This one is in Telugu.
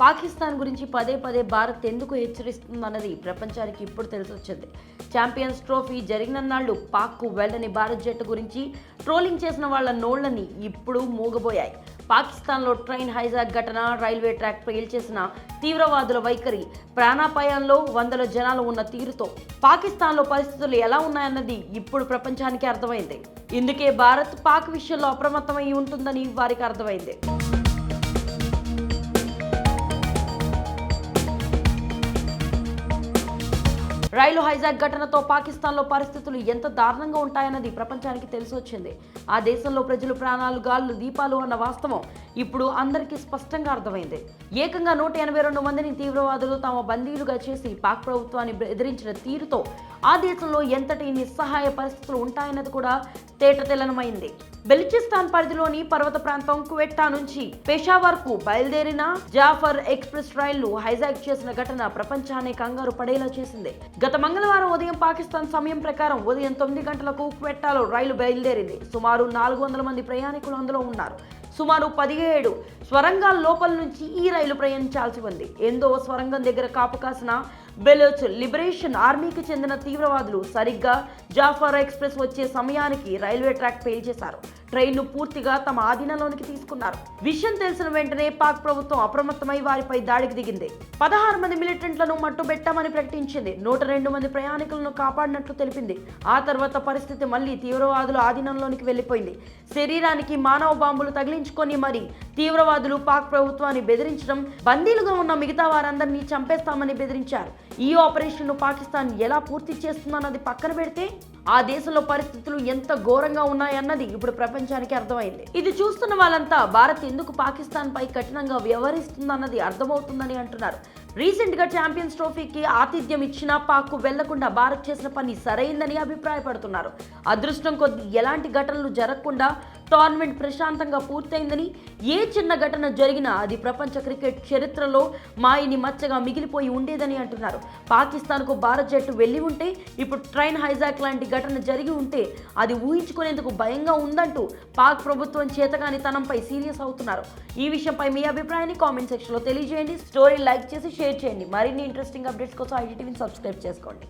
పాకిస్తాన్ గురించి పదే పదే భారత్ ఎందుకు హెచ్చరిస్తుందన్నది ప్రపంచానికి ఇప్పుడు తెలిసొచ్చింది. ఛాంపియన్స్ ట్రోఫీ జరిగినన్నాళ్ళు పాక్కు వెళ్ళని భారత్ జట్టు గురించి ట్రోలింగ్ చేసిన వాళ్ళ నోళ్ళని ఇప్పుడు మూగబోయాయి. పాకిస్తాన్లో ట్రైన్ హైజాక్ ఘటన రైల్వే ట్రాక్ పేల్చేసిన తీవ్రవాదుల వైఖరి ప్రాణాపాయంలో వందల జనాలు ఉన్న తీరుతో పాకిస్తాన్లో పరిస్థితులు ఎలా ఉన్నాయన్నది ఇప్పుడు ప్రపంచానికి అర్థమైంది. ఇందుకే భారత్ పాక్ విషయంలో అప్రమత్తమై ఉంటుందని వారికి అర్థమైంది. రైలు హైజాక్ ఘటనతో పాకిస్తాన్లో పరిస్థితులు ఎంత దారుణంగా ఉంటాయన్నది ప్రపంచానికి తెలిసొచ్చింది. ఆ దేశంలో ప్రజలు ప్రాణాలు గాళ్ళు దీపాలు అన్న వాస్తవం ఇప్పుడు అందరికీ స్పష్టంగా అర్థమైంది. ఏకంగా నూట ఎనభై రెండు మందిని తీవ్రవాదులు తమ బందీలుగా చేసి పాక్ ప్రభుత్వాన్ని బెదిరించిన తీరుతో ఆ దేశంలో ఎంతటి నిస్సహాయ పరిస్థితులు ఉంటాయన్నది కూడా తేటతెల్లనమైంది. బెలిచిస్తాన్ పరిధిలోని పర్వత ప్రాంతం కువెట్టా నుంచి పెషావర్కు బయలుదేరిన జాఫర్ ఎక్స్ప్రెస్ రైళ్ళు హైజాక్ చేసిన ఘటన ప్రపంచాన్ని కంగారు పడేలా చేసింది. గత గత మంగళవారం ఉదయం పాకిస్తాన్ సమయం ప్రకారం ఉదయం తొమ్మిది గంటలకు క్వెట్టాలో రైలు బయలుదేరింది. సుమారు నాలుగు వందల మంది ప్రయాణికులు అందులో ఉన్నారు. సుమారు పదిహేడు స్వరంగాల లోపల నుంచి ఈ రైలు ప్రయాణించాల్సి ఉంది. ఎందో స్వరంగం దగ్గర కాపు కాసిన బెలోచ్ లిబరేషన్ ఆర్మీకి చెందిన తీవ్రవాదులు సరిగ్గా జాఫర్ ఎక్స్ప్రెస్ వచ్చే సమయానికి రైల్వే ట్రాక్ పేల్చేశారు. ట్రైన్ను పూర్తిగా తమ ఆధీనంలోనికి తీసుకున్నారు. విషయం తెలిసిన వెంటనే పాక్ ప్రభుత్వం అప్రమత్తమై వారిపై దాడికి దిగింది. పదహారు మంది మిలిటెంట్లను మట్టుబెట్టామని ప్రకటించింది. నూట రెండు మంది ప్రయాణికులను కాపాడినట్లు తెలిపింది. ఆ తర్వాత పరిస్థితి మళ్ళీ తీవ్రవాదుల ఆధీనంలోనికి వెళ్ళిపోయింది. శరీరానికి మానవ బాంబులు తగిలించుకొని మరి తీవ్రవాదులు పాక్ ప్రభుత్వాన్ని బెదిరించడం బందీలుగా ఉన్న మిగతా వారందరినీ చంపేస్తామని బెదిరించారు. ఈ ఆపరేషన్ను పాకిస్తాన్ ఎలా పూర్తి చేస్తుందన్నది పక్కన పెడితే ఆ దేశంలో పరిస్థితులు ఎంత ఘోరంగా ఉన్నాయన్నది ఇప్పుడు ప్రపంచానికి అర్థమైంది. ఇది చూస్తున్న వాళ్ళంతా భారత్ ఎందుకు పాకిస్తాన్ పై కఠినంగా వ్యవహరిస్తుందన్నది అర్థమవుతుందని అంటున్నారు. రీసెంట్గా ఛాంపియన్స్ ట్రోఫీకి ఆతిథ్యం ఇచ్చినా పాక్కు వెళ్ళకుండా భారత్ చేసిన పని సరైందని అభిప్రాయపడుతున్నారు. అదృష్టం కొద్ది ఎలాంటి ఘటనలు జరగకుండా టోర్నమెంట్ ప్రశాంతంగా పూర్తయిందని ఏ చిన్న ఘటన జరిగినా అది ప్రపంచ క్రికెట్ చరిత్రలో మాయిని మచ్చగా మిగిలిపోయి ఉండేదని అంటున్నారు. పాకిస్తాన్కు భారత్ జట్టు వెళ్ళి ఉంటే ఇప్పుడు ట్రైన్ హైజాక్ లాంటి ఘటన జరిగి ఉంటే అది ఊహించుకునేందుకు భయంగా ఉందంటూ పాక్ ప్రభుత్వం చేతగాని తనంపై సీరియస్ అవుతున్నారు. ఈ విషయంపై మీ అభిప్రాయాన్ని కామెంట్ సెక్షన్లో తెలియజేయండి. స్టోరీ లైక్ చేసి షేర్ చేయండి. మరిన్ని ఇంట్రెస్టింగ్ అప్డేట్స్ కోసం ఐటీవీని సబ్స్క్రైబ్ చేసుకోండి.